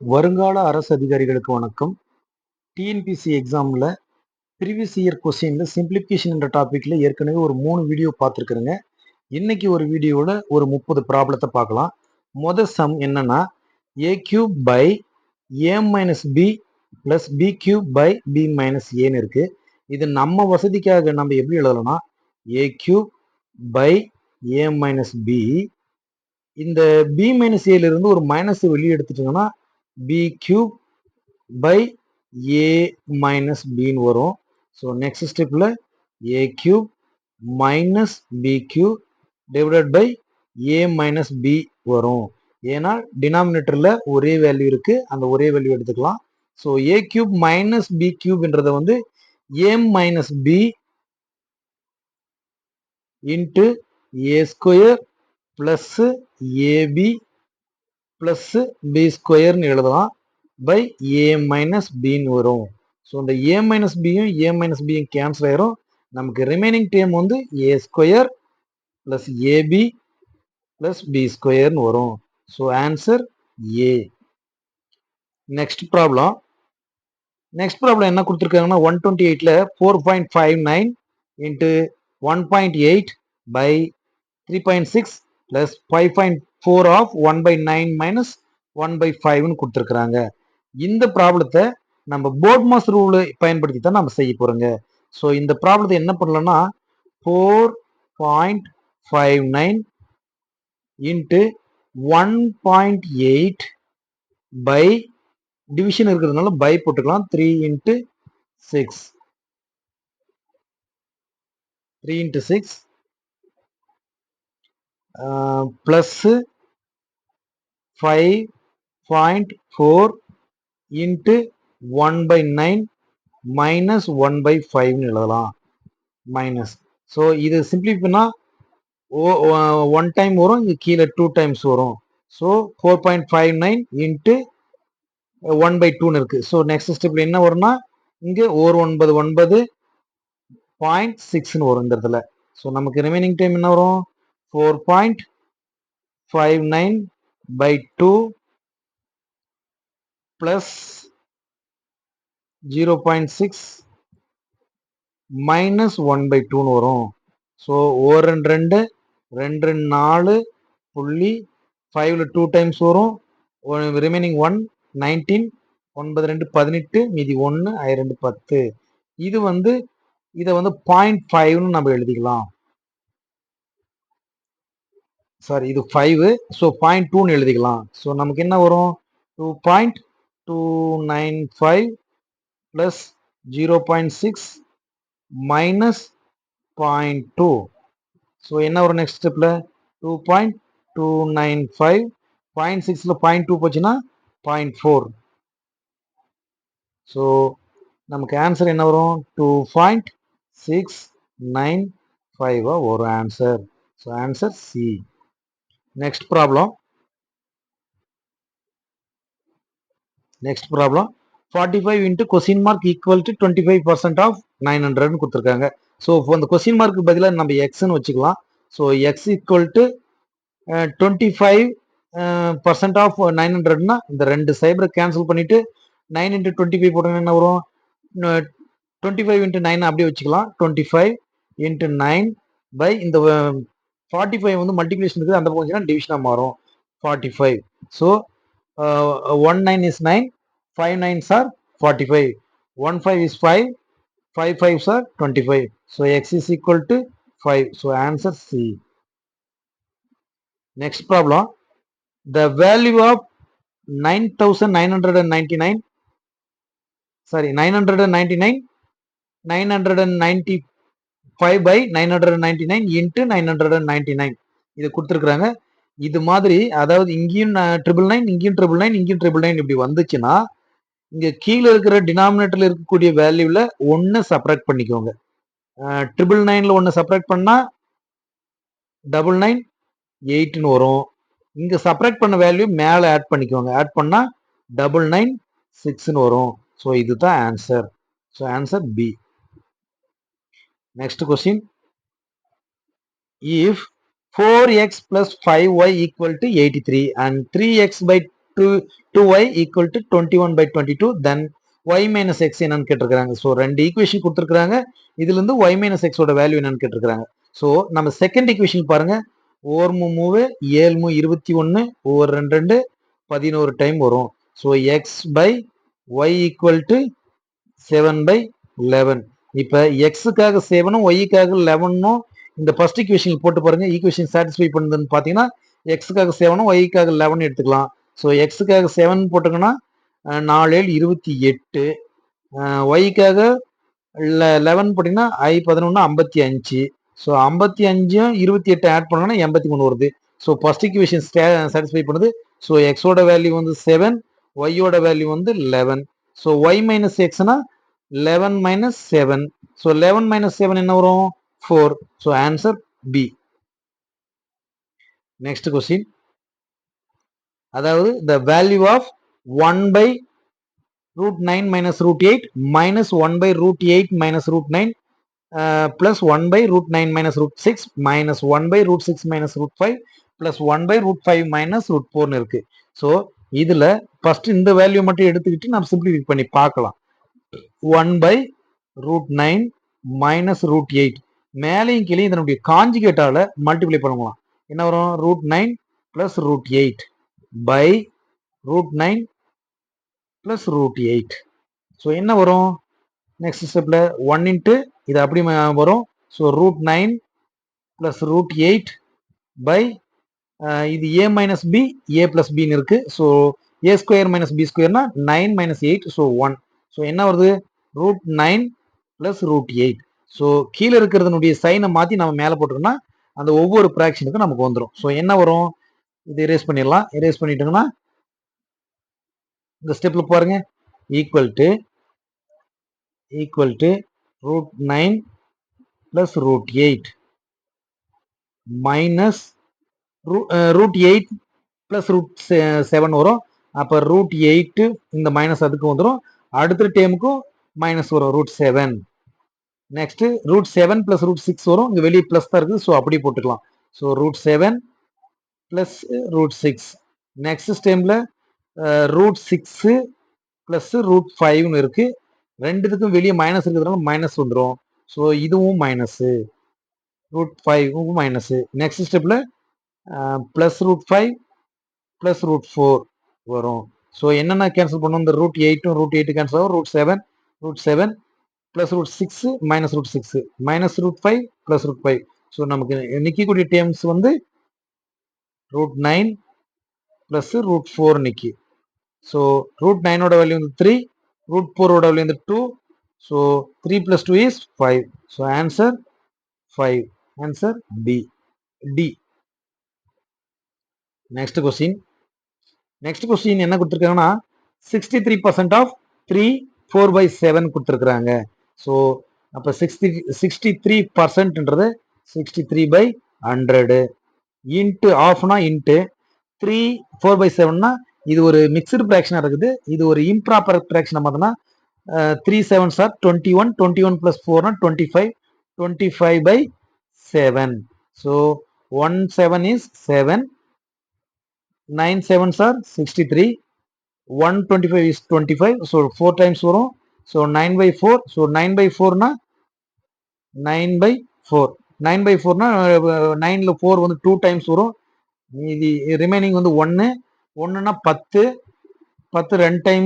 வருங்கால அரசு அதிகாரிகளுக்கு வணக்கம். டிஎன்பிசி எக்ஸாமில் ப்ரீவியஸ் இயர் கொஸ்டினில் சிம்பிளிஃபிகேஷன் என்ற டாப்பிக்கில் ஏற்கனவே ஒரு மூணு வீடியோ பார்த்துருக்குறேங்க. இன்னைக்கு ஒரு வீடியோவில் ஒரு முப்பது ப்ராப்ளத்தை பார்க்கலாம். மொதல் சம் என்னன்னா A cube by A minus B plus B cube by B minus ஏன்னு இருக்குது இது நம்ம வசதிக்காக நம்ம எப்படி எழுதலாம்னா A cube by A minus B இந்த பி மைனஸ் ஏலிருந்து ஒரு மைனஸ் வெளியே எடுத்துட்டிங்கன்னா B cube by A minus பின்னு வரும். ஸோ நெக்ஸ்ட் ஸ்டெப்பில் A cube minus B cube divided by A minus B வரும். ஏன்னா டினாமினேட்டரில் ஒரே வேல்யூ இருக்குது அந்த ஒரே வேல்யூ எடுத்துக்கலாம். So A cube minus B கியூப்ன்றதை வந்து A minus B into A square plus AB plus B ஸ்கொயர்னு எழுதலாம் பை ஏ மைனஸ் பின்னு வரும். ஸோ இந்த ஏ மைனஸ் பியும் ஏ மைனஸ் பியும் கேன்சல் ஆயிரும். நமக்கு ரிமைனிங் டேம் வந்து A square plus AB plus B ஸ்கொயர்னு வரும். So answer A next problem next problem என்ன கொடுத்துருக்காங்கன்னா ஒன் டுவெண்ட்டி எயிட்டில் four point five nine into one point eight by three point six plus five point four of one by nine minus one by ஃபைவ்னு கொடுத்துருக்குறாங்க. இந்த ப்ராப்ளத்தை நம்ம board mass ரூலை பயன்படுத்தி தான் நம்ம செய்ய போகிறோங்க ஸோ இந்த ப்ராப்ளத்தை என்ன பண்ணலாம்னா four point five nine into one point eight by division இருக்கிறதுனால பை போட்டுக்கலாம். Three into six three into six plus five point four into one by nine minus one by ஃபைவ்னு எழுதலாம். மைனஸ். ஸோ இது சிம்பிளிஃபைனா ஓ one time வரும் இங்கே கீழே two times வரும். So four point five nine into one by டூன்னு இருக்குது so next ஸ்டெப்பில் என்ன வரும்னா இங்கே ஓர் ஒன்பது ஒன்பது பாயிண்ட் சிக்ஸ்னு வரும் இந்த இடத்துல ஸோ நமக்கு ரிமைனிங் டைம் என்ன வரும்? Four point five nine by two plus zero point six minus one by டூன்னு வரும். ஸோ ஒரு ரெண்டு ரெண்டு ரெண்டு ரெண்டு நாலு புள்ளி ஃபைவ்ல டூ டைம்ஸ் வரும். ரிமைனிங் ஒன் நைன்டீன் ஒன்பது ரெண்டு பதினெட்டு மீதி ஒன்று ஐ ரெண்டு பத்து. இது வந்து இதை வந்து பாயிண்ட் ஃபைவ்னு நம்ம எழுதிக்கலாம். சாரி இது ஃபைவ் ஸோ பாயிண்ட் டூன்னு எழுதிக்கலாம். ஸோ நமக்கு என்ன வரும்? Two point two nine five plus zero point six minus point two so என்ன வரும் நெக்ஸ்ட் ஸ்டெப்பில் two point two nine five point சிக்ஸில் பாயிண்ட் டூ போச்சுன்னா பாயிண்ட் ஃபோர் ஸோ நமக்கு ஆன்சர் என்ன வரும்? டூ பாயிண்ட் சிக்ஸ் நைன் ஃபைவாக வரும் answer so answer C next problem next problem forty five into question mark equal to twenty five percent of nine ஹண்ட்ரட்னு கொடுத்துருக்காங்க so அந்த question mark பதிலாக நம்ம எக்ஸ்ன்னு வச்சுக்கலாம். So x equal to twenty five percent of nine ஹண்ட்ரட்னா இந்த ரெண்டு சைபரை cancel பண்ணிட்டு நைன் இன்ட்டு டுவெண்ட்டி ஃபைவ் போட்டோன்னா என்ன வரும்? டுவெண்ட்டி ஃபைவ் இன்ட்டு நைன் அப்படியே வச்சுக்கலாம். Twenty five into nine by இந்த ஃபார்ட்டி ஃபைவ் வந்து மல்டிப்ளிகேஷன் இருக்குது அந்த பக்கம் டிவிஷனாக மாறும் forty five so one nine is nine five nines are forty five one five is five five five sir twenty five so x is equal to five so answer C next problem the value of nine thousand nine hundred and ninety nine sorry nine hundred and ninety nine nine hundred and ninety five by nine hundred ninety nine into nine hundred and ninety nine இது கொடுத்துருக்குறாங்க. இது மாதிரி அதாவது இங்கேயும் triple nine இங்கேயும் triple nine இங்கேயும் triple nine இப்படி வந்துச்சுன்னா இங்கே கீழே இருக்கிற டினாமினேட்டரில் இருக்கக்கூடிய வேல்யூவில் ஒன்று சப்ராக்ட் பண்ணிக்கோங்க. ட்ரிபிள் நைனில் ஒன்று சப்ராக்ட் பண்ணால் டபுள் நைன் எயிட்னு வரும். இங்கே சப்ராக்ட் பண்ண வேல்யூ மேலே ஆட் பண்ணிக்கோங்க. ஆட் பண்ணால் டபுள் நைன் சிக்ஸ்னு வரும். ஸோ இதுதான் answer so answer B Next question. If 4x plus 5y equal to 83 and 3x by two two Y equal to twenty one by twenty two then Y minus X என்னன்னு கேட்டிருக்காங்க so ரெண்டு equation கொடுத்துருக்காங்க இதுலேருந்து Y minus எக்ஸோட value என்னன்னு கேட்டிருக்காங்க so நம்ம second equation பாருங்க. ஓர் மூவு ஏழு மூ இருபத்தி ஒன்று ஒவ்வொரு ரெண்டு ரெண்டு பதினோரு டைம் வரும். So X by Y equal to seven by eleven இப்போ எக்ஸுக்காக செவனும் ஒய்க்காக லெவனும் இந்த ஃபர்ஸ்ட் ஈக்குவேஷன் போட்டு பாருங்க. ஈக்குவேஷன் சாட்டிஸ்ஃபை பண்ணுதுன்னு பார்த்தீங்கன்னா எக்ஸுக்காக செவனும் ஒய்க்காக லெவன் எடுத்துக்கலாம். ஸோ எக்ஸுக்காக செவன் போட்டுங்கன்னா நாலு ஏழு இருபத்தி எட்டு. ஒய்க்காக லெவன் போட்டிங்கன்னா ஐ பதினொன்று ஐம்பத்தி அஞ்சு. ஸோ ஐம்பத்தி அஞ்சும் இருபத்தி எட்டு ஆட் பண்ணோன்னா எண்பத்தி மூணு வருது. ஸோ ஃபர்ஸ்ட் ஈக்குவேஷன் சாட்டிஸ்ஃபை பண்ணுது. ஸோ எக்ஸோட வேல்யூ வந்து செவன் ஒய்யோட வேல்யூ வந்து eleven so Y minus எக்ஸ்னா eleven minus seven so eleven minus seven என்ன வரும்? Four so answer B next question அதாவது the value of one by root nine minus root eight minus one by root eight minus root nine plus one by root nine minus root six minus one by root six minus root five plus one by root five minus root ஃபோர்னு இருக்கு. So இதில் first இந்த value மட்டும் எடுத்துக்கிட்டு நம்ம simplify பண்ணி பார்க்கலாம். One by root nine minus root eight மேலேயும் கீழே இதனுடைய காஞ்சிகேட்டால மல்டிப்ளை பண்ணுவோம். என்ன வரும்? Root nine plus root eight by root nine plus root eight so என்ன வரும்? நெக்ஸ்ட் ஸ்டெப்பில் ஒன் இன்ட்டு இது அப்படி வரும். So root nine plus root eight by இது A minus B A plus பின்னு இருக்குது so A square minus B ஸ்கொயர்னா nine minus eight so one so என்ன வருது? Root nine plus root eight so கீழே இருக்கிறதுனுடைய சைனை மாற்றி நம்ம மேலே போட்டோம்னா அந்த ஒவ்வொரு ப்ராக்ஷனுக்கும் நமக்கு வந்துடும் ஸோ என்ன வரும்? இது எரேஸ் பண்ணிடலாம். எரேஸ் பண்ணிட்டோங்கன்னா இந்த ஸ்டெப்பில் பாருங்க. Equal to equal to root nine plus root eight minus root eight plus root seven வரும். அப்போ ரூட் எயிட்டு இந்த மைனஸ் அதுக்கு வந்துடும் அடுத்த டேமுக்கும் மைனஸ் வரும் root seven next root seven plus root six வரும். இங்கே வெளியே பிளஸ் தான் இருக்குது. ஸோ அப்படி போட்டுக்கலாம். So root seven plus root six next ஸ்டேமில் root six plus root ஃபைவ்னு இருக்குது ரெண்டுத்துக்கும் வெளியே மைனஸ் இருக்கிறதுனால மைனஸ் வந்துடும் ஸோ இதுவும் மைனஸு ரூட் ஃபைவும் மைனஸு நெக்ஸ்ட் ஸ்டெப்பில் plus root five plus root four வரும். ஸோ என்னென்ன கேன்சல் பண்ணும் இந்த ரூட் எயிட்டும் ரூட் எயிட்டு கேன்சல் ஆகும். Root seven root seven plus root six minus root six minus root five plus root five so நமக்கு நிற்கக்கூடிய terms வந்து root nine plus root four நிற்கி so root நைனோட value வந்து three root ஃபோரோட value வந்து two so three plus two is five so answer five answer D D next question next question என்ன கொடுத்துருக்காங்கன்னா sixty three percent of three four by seven கொடுத்துருக்குறாங்க. So அப்போ sixty sixty three பர்சன்ட்ன்றது sixty three by hundred into ஆஃப்னா into three four by செவன்னா இது ஒரு mixed ப்ராக்ஷனாக இருக்குது. இது ஒரு இம்ப்ராப்பர் ப்ராக்ஷனாக பார்த்தோன்னா three seven sir twenty one twenty one plus ஃபோர்னா twenty five twenty five by seven so one seven is seven nine seven sir sixty three one twenty five is twenty five so four times வரும் so nine by four so nine by ஃபோர்னா nine by four nine by ஃபோர்னா நைனில் four வந்து two times வரும். மீதி remaining வந்து ஒன்று ஒன்றுனா பத்து பத்து ரெண்டு டைமு